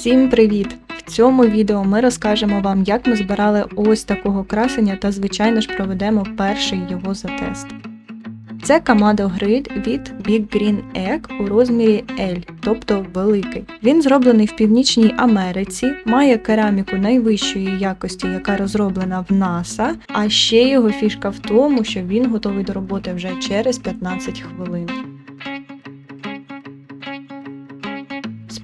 Всім привіт! В цьому відео ми розкажемо вам, як ми збирали ось такого красення та, звичайно ж, проведемо перший його затест. Це Камадо гриль від Big Green Egg у розмірі L, тобто великий. Він зроблений в Північній Америці, має кераміку найвищої якості, яка розроблена в НАСА, а ще його фішка в тому, що він готовий до роботи вже через 15 хвилин.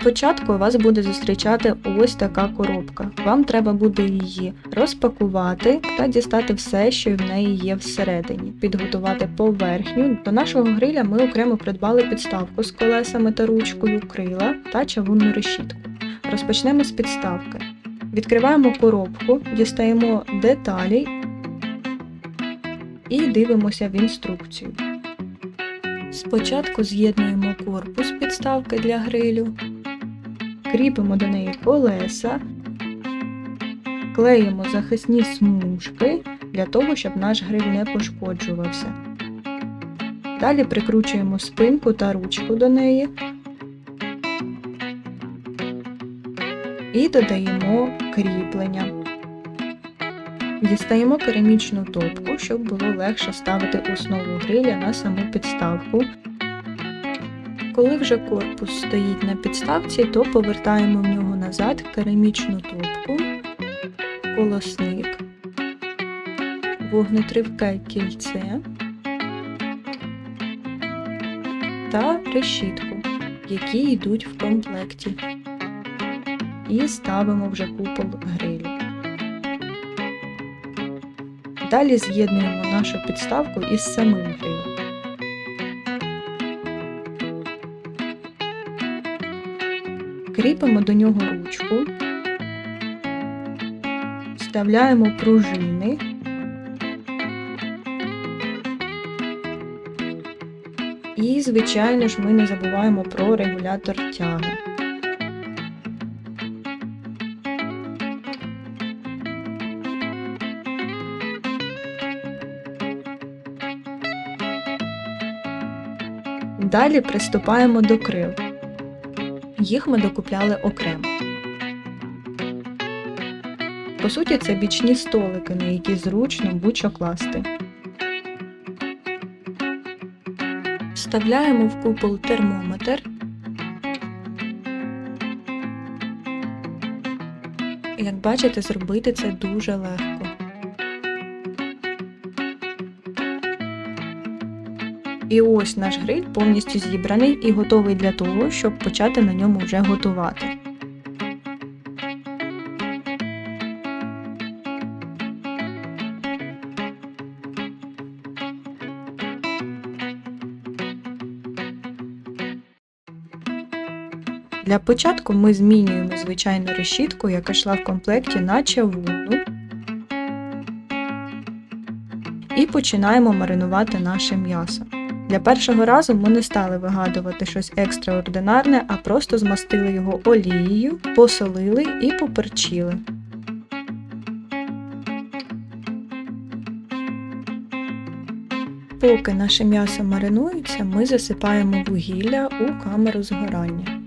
Спочатку вас буде зустрічати ось така коробка. Вам треба буде її розпакувати та дістати все, що в неї є всередині, підготувати поверхню. До нашого гриля ми окремо придбали підставку з колесами та ручкою, крила та чавунну решітку. Розпочнемо з підставки. Відкриваємо коробку, дістаємо деталі і дивимося в інструкцію. Спочатку з'єднуємо корпус підставки для грилю кріпимо до неї колеса, клеїмо захисні смужки для того, щоб наш гриль не пошкоджувався. Далі прикручуємо спинку та ручку до неї і додаємо кріплення. Дістаємо керамічну топку, щоб було легше ставити основу гриля на саму підставку. Коли вже корпус стоїть на підставці, то повертаємо в нього назад керамічну трубку, колосник, вогнетривке кільце та решітку, які йдуть в комплекті. І ставимо вже купол грилю. Далі з'єднуємо нашу підставку із самим грилем. Кріпимо до нього ручку, вставляємо пружини. І, звичайно ж, ми не забуваємо про регулятор тяги. Далі приступаємо до крил. Їх ми докупляли окремо. По суті, це бічні столики, на які зручно будь-що класти. Вставляємо в купол термометр. Як бачите, зробити це дуже легко. І ось наш гриль повністю зібраний і готовий для того, щоб почати на ньому вже готувати. Для початку ми змінюємо звичайну решітку, яка йшла в комплекті на чавунну, і починаємо маринувати наше м'ясо. Для першого разу ми не стали вигадувати щось екстраординарне, а просто змастили його олією, посолили і поперчили. Поки наше м'ясо маринується, ми засипаємо вугілля у камеру згорання.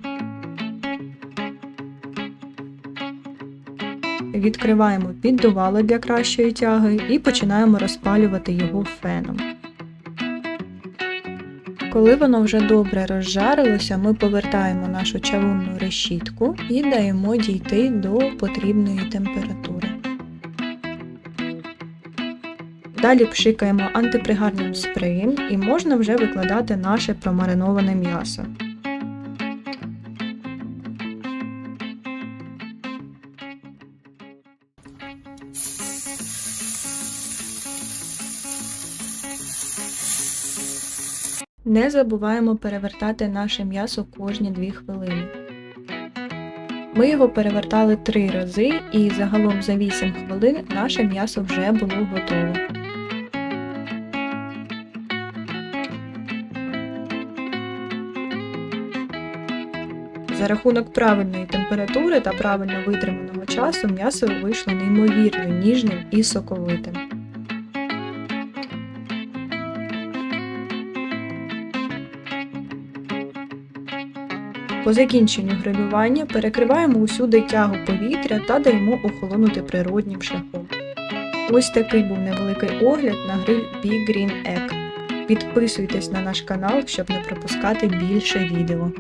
Відкриваємо піддувало для кращої тяги і починаємо розпалювати його феном. Коли воно вже добре розжарилося, ми повертаємо нашу чавунну решітку і даємо дійти до потрібної температури. Далі пшикаємо антипригарним спреєм і можна вже викладати наше промариноване м'ясо. Не забуваємо перевертати наше м'ясо кожні 2 хвилини. Ми його перевертали 3 рази і загалом за 8 хвилин наше м'ясо вже було готове. За рахунок правильної температури та правильно витриманого часу м'ясо вийшло неймовірно ніжним і соковитим. По закінченню гравювання перекриваємо усюди тягу повітря та даємо охолонути природнім шляхом. Ось такий був невеликий огляд на гриль Big Green Egg. Підписуйтесь на наш канал, щоб не пропускати більше відео.